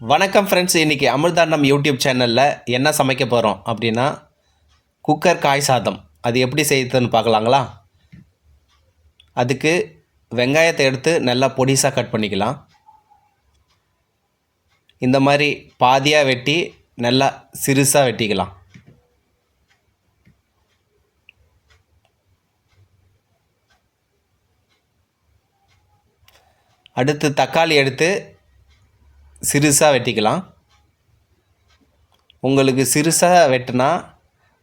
வணக்கம் ஃப்ரெண்ட்ஸ் இன்றைக்கி அமிர்தாண்டம் யூடியூப் சேனலில் என்ன சமைக்க போகிறோம் அப்படின்னா குக்கர் காய் சாதம். அது எப்படி செய்யுதுன்னு பார்க்கலாங்களா? அதுக்கு வெங்காயத்தை எடுத்து நல்லா பொடிசாக கட் பண்ணிக்கலாம். இந்த மாதிரி பாதியாக வெட்டி நல்லா சிறுசாக வெட்டிக்கலாம். அடுத்து தக்காளி எடுத்து சிறுசாக வெட்டிக்கலாம். உங்களுக்கு சிறுசாக வெட்டினா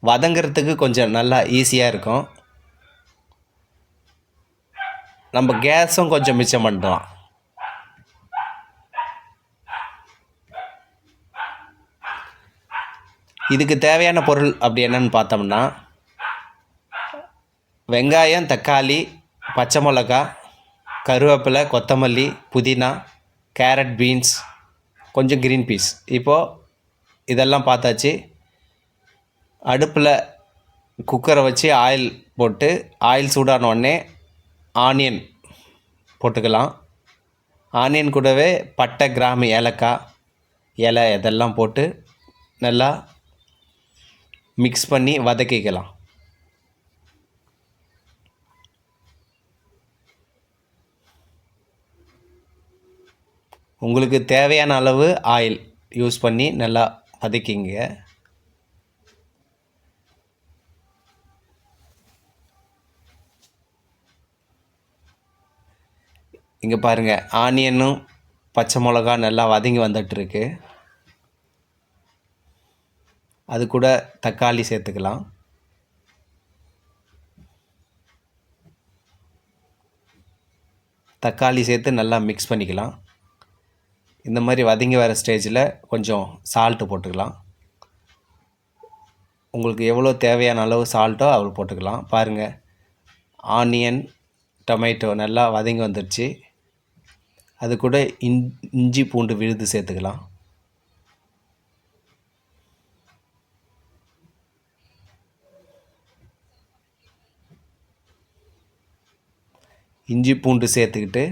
வதங்கிறதுக்கு கொஞ்சம் நல்லா ஈஸியாக இருக்கும். நம்ம கேஸும் கொஞ்சம் மிச்சம் பண்ணலாம். இதுக்கு தேவையான பொருள் அப்படி என்னன்னு பார்த்தோம்னா வெங்காயம் தக்காளி பச்சை மிளகா கருவேப்பிலை கொத்தமல்லி புதினா கேரட் பீன்ஸ் கொஞ்சம் க்ரீன் பீஸ் இப்போது இதெல்லாம் பார்த்தாச்சு. அடுப்பில் குக்கரை வச்சு ஆயில் போட்டு ஆயில் சூடான உடனே ஆனியன் போட்டுக்கலாம். ஆனியன் கூடவே பட்டை கிராம்பு ஏலக்காய் இலை இதெல்லாம் போட்டு நல்லா மிக்ஸ் பண்ணி வதக்கிக்கலாம். உங்களுக்கு தேவையான அளவு ஆயில் யூஸ் பண்ணி நல்லா வதக்கிங்க. இங்கே பாருங்கள் ஆனியனும் பச்சை மிளகா நல்லா வதங்கி வந்துட்டுருக்கு. அது கூட தக்காளி சேர்த்துக்கலாம். தக்காளி சேர்த்து நல்லா மிக்ஸ் பண்ணிக்கலாம். இந்த மாதிரி வதங்கி வர ஸ்டேஜில் கொஞ்சம் சால்ட்டு போட்டுக்கலாம். உங்களுக்கு எவ்வளோ தேவையான அளவு சால்ட்டோ அவ்வளோ போட்டுக்கலாம். பாருங்கள் ஆனியன் டொமேட்டோ நல்லா வதங்கி வந்துடுச்சு அது கூட இன் இஞ்சி பூண்டு விழுது சேர்த்துக்கலாம். இஞ்சி பூண்டு சேர்த்துக்கிட்டு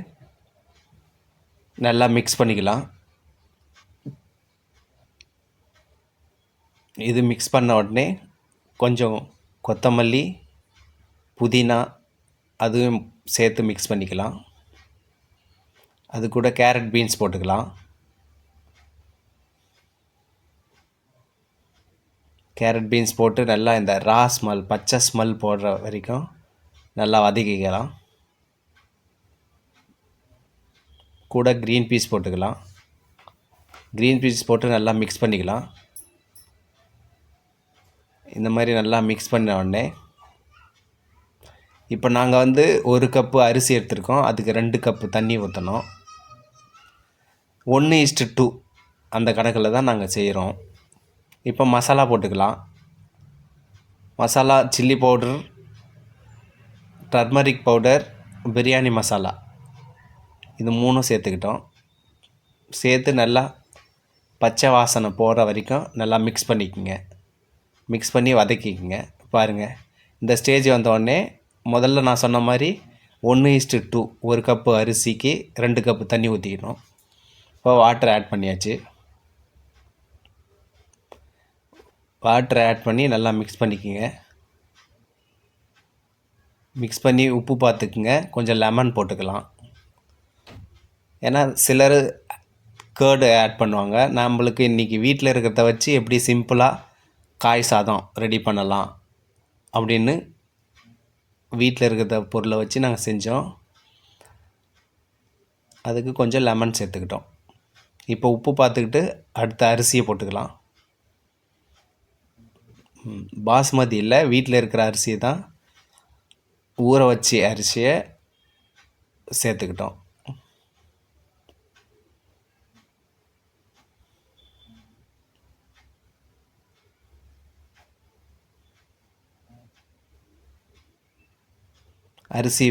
நல்லா மிக்ஸ் பண்ணிக்கலாம். இது மிக்ஸ் பண்ண உடனே கொஞ்சம் கொத்தமல்லி புதினா அதுவும் சேர்த்து மிக்ஸ் பண்ணிக்கலாம். அது கூட கேரட் பீன்ஸ் போட்டுக்கலாம். கேரட் பீன்ஸ் போட்டு நல்லா இந்த ரா ஸ்மெல் பச்சை ஸ்மெல் போடுற வரைக்கும் நல்லா வதக்கிக்கலாம். கூட க்ரீன் பீஸ் போட்டுக்கலாம். க்ரீன் பீஸ் போட்டு நல்லா மிக்ஸ் பண்ணிக்கலாம். இந்த மாதிரி நல்லா மிக்ஸ் பண்ண உடனே இப்போ நாங்கள் வந்து ஒரு கப்பு அரிசி எடுத்திருக்கோம். அதுக்கு ரெண்டு கப்பு தண்ணி ஊற்றணும் ஒன்று இஸ்ட்டு டூ அந்த கணக்கில் தான் நாங்கள் செய்கிறோம் இப்போ மசாலா போட்டுக்கலாம். Masala chilli powder turmeric powder biryani masala இது மூணும் சேர்த்துக்கிட்டோம். சேர்த்து நல்லா பச்சை வாசனை போகிற வரைக்கும் நல்லா மிக்ஸ் பண்ணிக்கோங்க. மிக்ஸ் பண்ணி வதக்கிக்கோங்க. பாருங்கள் இந்த ஸ்டேஜ் வந்தோடனே முதல்ல நான் சொன்ன மாதிரி ஒன்று இஸ்ட்டு டூ ஒரு கப்பு அரிசிக்கு ரெண்டு கப்பு தண்ணி ஊற்றிக்கணும் இப்போ வாட்டர் ஆட் பண்ணியாச்சு. வாட்டர் ஆட் பண்ணி நல்லா மிக்ஸ் பண்ணிக்கோங்க. மிக்ஸ் பண்ணி உப்பு பார்த்துக்குங்க. கொஞ்சம் லெமன் போட்டுக்கலாம். ஏன்னா சிலர் கேர்டு ஆட் பண்ணுவாங்க. நம்மளுக்கு இன்றைக்கி வீட்டில் இருக்கிறத வச்சு எப்படி சிம்பிளாக காய் சாதம் ரெடி பண்ணலாம் அப்படின்னு வீட்டில் இருக்கிற பொருளை வச்சு நாங்கள் செஞ்சோம். அதுக்கு கொஞ்சம் லெமன் சேர்த்துக்கிட்டோம். இப்போ உப்பு பார்த்துக்கிட்டு அடுத்த அரிசியை போட்டுக்கலாம். பாஸ்மதி இல்லை வீட்டில் இருக்கிற அரிசியை தான் ஊற வச்சு அரிசியை சேர்த்துக்கிட்டோம். அரிசி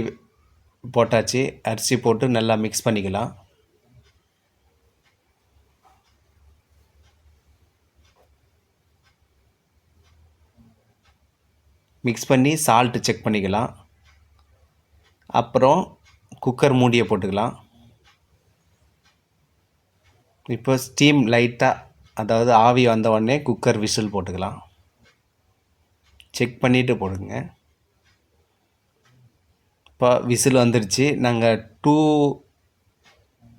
போட்டாச்சு. அரிசி போட்டு நல்லா மிக்ஸ் பண்ணிக்கலாம். மிக்ஸ் பண்ணி சால்ட்டு செக் பண்ணிக்கலாம். அப்புறம் குக்கர் மூடியை போட்டுக்கலாம். இப்போ ஸ்டீம் லைட்டாக அதாவது ஆவி வந்த உடனே குக்கர் விசில் போட்டுக்கலாம். செக் பண்ணிவிட்டு போடுங்க. இப்போ விசில் வந்துருச்சு. நாங்கள் two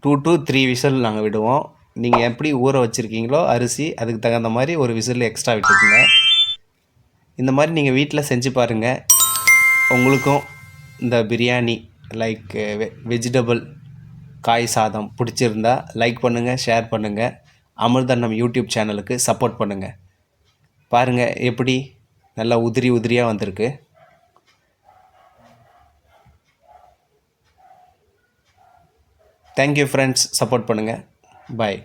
two to three whistle நாங்கள் விடுவோம். நீங்கள் எப்படி ஊற வச்சுருக்கீங்களோ அரிசி அதுக்கு தகுந்த மாதிரி ஒரு விசில் எக்ஸ்ட்ரா விட்டுக்குங்க. இந்த மாதிரி நீங்கள் வீட்டில் செஞ்சு பாருங்கள் உங்களுக்கும் இந்த பிரியாணி லைக் வெஜிடபிள் காய் சாதம் பிடிச்சிருந்தா லைக் பண்ணுங்கள் ஷேர் பண்ணுங்கள் அமிர்தண்ணம் யூடியூப் சேனலுக்கு சப்போர்ட் பண்ணுங்கள் பாருங்கள் எப்படி நல்லா உதிரி உதிரியாக வந்திருக்கு. தேங்க்யூ ஃப்ரெண்ட்ஸ் சப்போர்ட் பண்ணுங்கள் பாய்